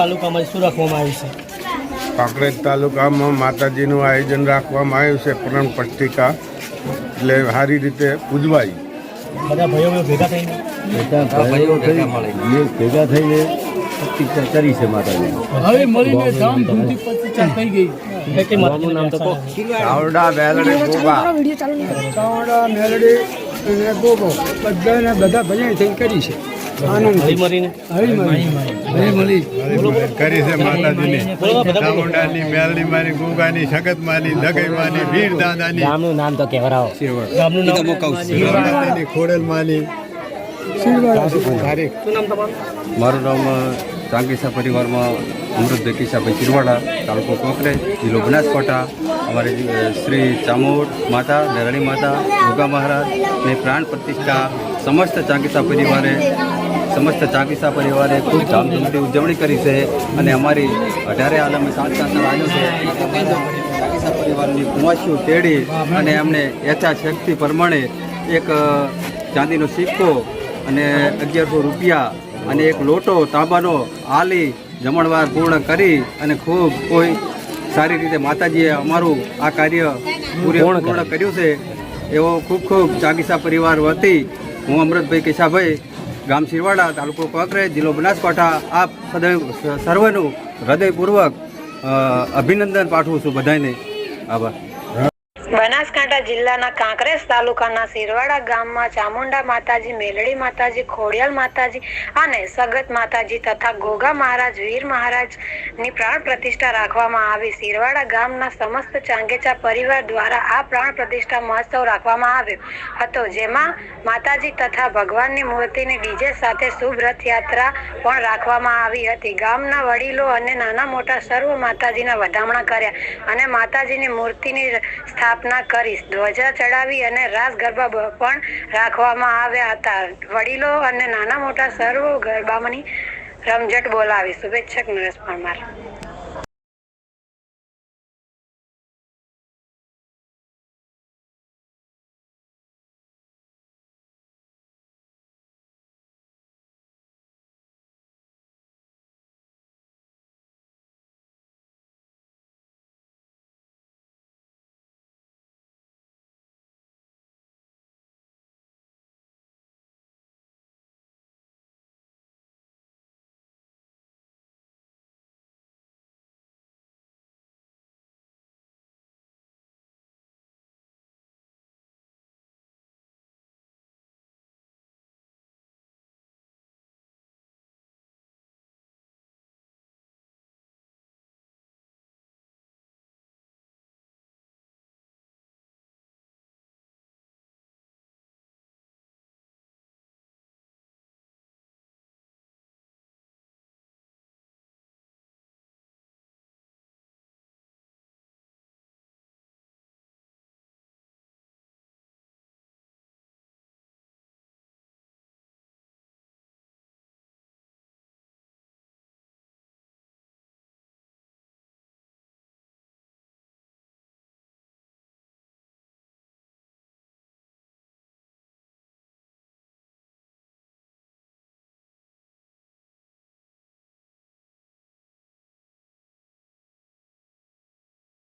તાલુકામાં શું રાખવામાં આવ્યું છે? કાંકરેજ તાલુકામાં માતાજીનું આયોજન રાખવામાં આવ્યું છે પ્રણ પટ્ટિકા. એટલે સારી રીતે ઉજવાય. બધા ભાઈઓ ભેગા થઈને ભેગા કરી છે માતાજી હવે મળીને ધામધૂમથી થઈ ગઈ. ચાવડા મેલડી ચાવડા મેલડી અને ગોગો બધાને બધા ભજન થઈ કરી છે. આનંદ હળી મરીને હળી મળી કરી છે માતાજીની. ચામુંડાની મેલડી માની ગુગાની સગત માની દગઈ માની વીર દાદાની ગામનું નામ? માતાની ખોડલ માની શું નામ તમારું? મારું નામ ચાંગીસા પરિવારમાં અમૃત દેકીસાભાઈ ચિરવાડા તાલુકો કોકરેજ જિલ્લો બનાસકાંઠા. અમારે શ્રી ચામોડ માતા નરણી માતા ગોગા મહારાજ, ને પ્રાણ પ્રતિષ્ઠા સમસ્ત ચાંગીસા પરિવારે, સમસ્ત ચાંગીસા પરિવારે ખૂબ ધામધૂમથી ઉજવણી કરી છે અને અમારી અઢારે આલમે સાત સાત આવ્યો છે ચાંગીસા પરિવારની કુંવાસીઓ તેડી અને એમને યથાશક્તિ પ્રમાણે એક ચાંદીનો સિક્કો અને અગિયારસો રૂપિયા અને એક લોટો તાંબાનો આલી જમણવાર પૂર્ણ કરી અને ખૂબ કોઈ સારી રીતે માતાજીએ અમારું આ કાર્ય પૂરે પૂર્ણ કર્યું. છે. એવો ખૂબ ખૂબ ચાગીસા પરિવાર વતી હું અમૃતભાઈ કેશાભાઈ ગામ શિરવાડા તાલુકો કોકરેજ જિલ્લો બનાસકાંઠા આપ સદૈવ સર્વનું હૃદયપૂર્વક અભિનંદન પાઠવું છું બધાને આભાર. બનાસકાંઠા જિલ્લાના કાંકરેજ તાલુકાના સિરવાડા ગામમાં ચામુંડા માતાજી, મેલડી માતાજી, ખોડિયાલ માતાજી અને સગત માતાજી તથા ગોગા મહારાજ, વીર મહારાજની પ્રાણ પ્રતિષ્ઠા રાખવામાં આવી. સિરવાડા ગામના સમસ્ત ચાંગેચા પરિવાર દ્વારા આ પ્રાણ પ્રતિષ્ઠા મહોત્સવ રાખવામાં આવ્યો હતો, જેમાં માતાજી તથા ભગવાનની મૂર્તિની ડીજે સાથે શુભ રથયાત્રા પણ રાખવામાં આવી હતી. ગામના વડીલો અને નાના મોટા સર્વ માતાજીના વધામણા કર્યા અને માતાજીની મૂર્તિની સ્થાપના કરી ધ્વજા ચડાવી અને રાસ ગરબા પણ રાખવામાં આવ્યા હતા. વડીલો અને નાના મોટા સર્વ ગરબાની રમઝટ બોલાવી શુભેચ્છક નરેશ પરમાર.